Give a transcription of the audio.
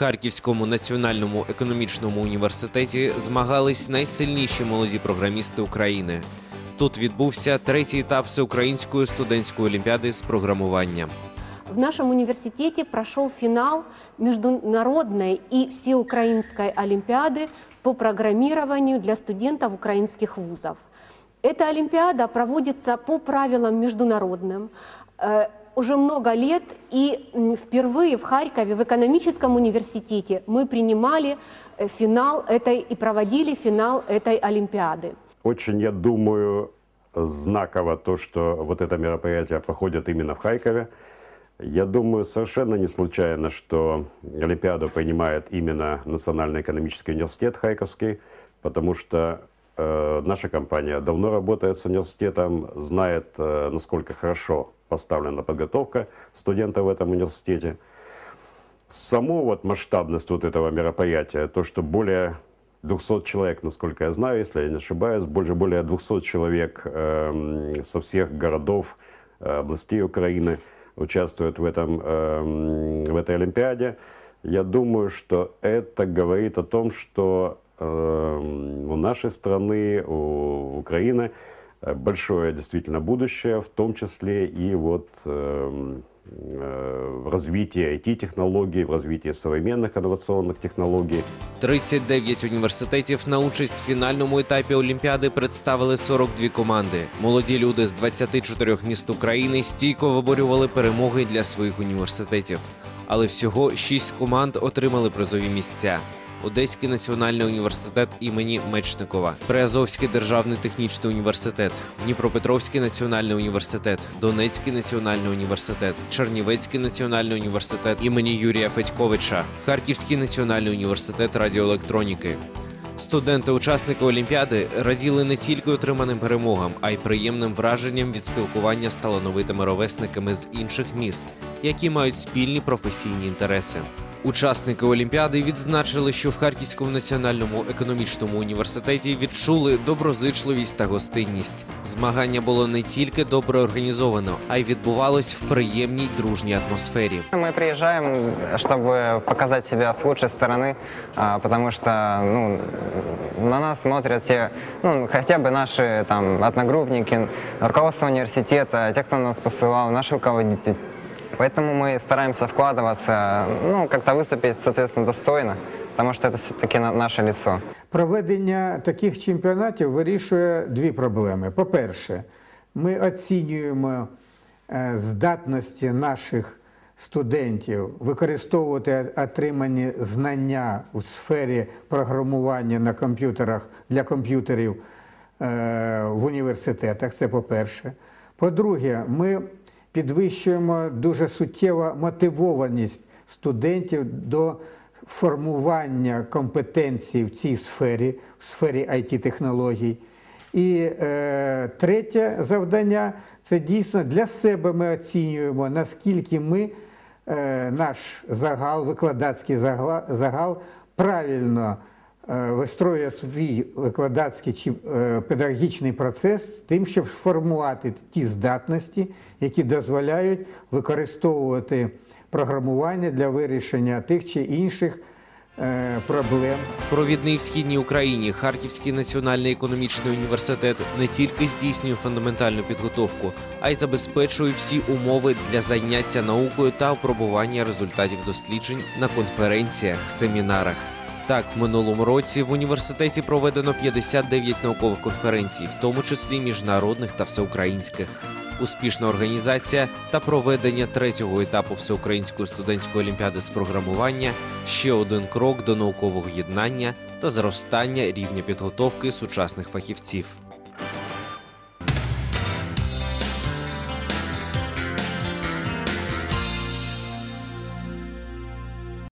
Харківському національному економічному університеті змагались найсильніші молоді програмісти України. Тут відбувся третій етап всеукраїнської студентської олімпіади з програмування. В нашем университете прошел финал международной и всеукраинской олимпиады по программированию для студентов украинских вузов. Эта олимпиада проводится по правилам международным э, уже много лет, и впервые в Харькове в экономическом университете мы принимали э, финал этой и проводили финал этой олимпиады. Очень, я думаю, знаково то, что вот это мероприятие проходит именно в Харькове. Я думаю, совершенно не случайно, что Олимпиаду принимает именно Национальный экономический университет Харьковский, потому что э, наша компания давно работает с университетом, знает, э, насколько хорошо поставлена подготовка студентов в этом университете. Само вот масштабность вот этого мероприятия, то, что более 200 человек, насколько я знаю, если я не ошибаюсь, больше более 200 человек эм, со всех городов, э, областей Украины участвуют в, этом, эм, в этой Олимпиаде. Я думаю, что это говорит о том, что эм, у нашей страны, у Украины э, большое действительно будущее, в том числе и вот эм, э, в развитии IT-технологий, в развитии современных инновационных технологий. 39 університетів на участь в фінальному етапі Олімпіади представили 42 команди. Молоді люди з 24 міст України стійко виборювали перемоги для своїх університетів. Але всього 6 команд отримали призові місця. Одеський національний університет імені Мечникова, Приазовський державний технічний університет, Дніпропетровський національний університет, Донецький національний університет, Чернівецький національний університет імені Юрія Федьковича, Харківський національний університет радіоелектроніки. Студенти-учасники Олімпіади раділи не тільки отриманим перемогам, а й приємним враженням від спілкування з талановитими ровесниками з інших міст, які мають спільні професійні інтереси. Учасники Олімпіади відзначили, що в Харківському національному економічному університеті відчули доброзичливість та гостинність. Змагання було не тільки добре організовано, а й відбувалось в приємній дружній атмосфері. Мы приезжаем, чтобы показать себя с лучшей стороны, а, потому что ну, на нас смотрят те, ну, хотя бы наши там, одногруппники, руководство университета, те, кто нас посылал, наши руководители. Поэтому мы стараемся вкладываться, ну, как-то выступить, соответственно, достойно, потому что это все-таки наше лицо. Проведення таких чемпіонатів вирішує дві проблеми. По-перше, ми оцінюємо е, здатності наших студентів використовувати отримані знання у сфері програмування на комп'ютерах для комп'ютерів е, в університетах. Це по-перше. По-друге, ми підвищуємо дуже суттєво мотивованість студентів до формування компетенцій в цій сфері, в сфері IT-технологій. І е, третє завдання це дійсно для себе ми оцінюємо, наскільки ми, е, наш загал, викладацький загал, правильно вистроює свій викладацький чи е, педагогічний процес з тим, щоб сформувати ті здатності, які дозволяють використовувати програмування для вирішення тих чи інших е, проблем. Провідний в східній Україні Харківський національний економічний університет не тільки здійснює фундаментальну підготовку, а й забезпечує всі умови для заняття наукою та опробування результатів досліджень на конференціях, семінарах. Так, в минулому році в університеті проведено 59 наукових конференцій, в тому числі міжнародних та всеукраїнських. Успішна організація та проведення третього етапу всеукраїнської студентської олімпіади з програмування ще один крок до наукового єднання та зростання рівня підготовки сучасних фахівців.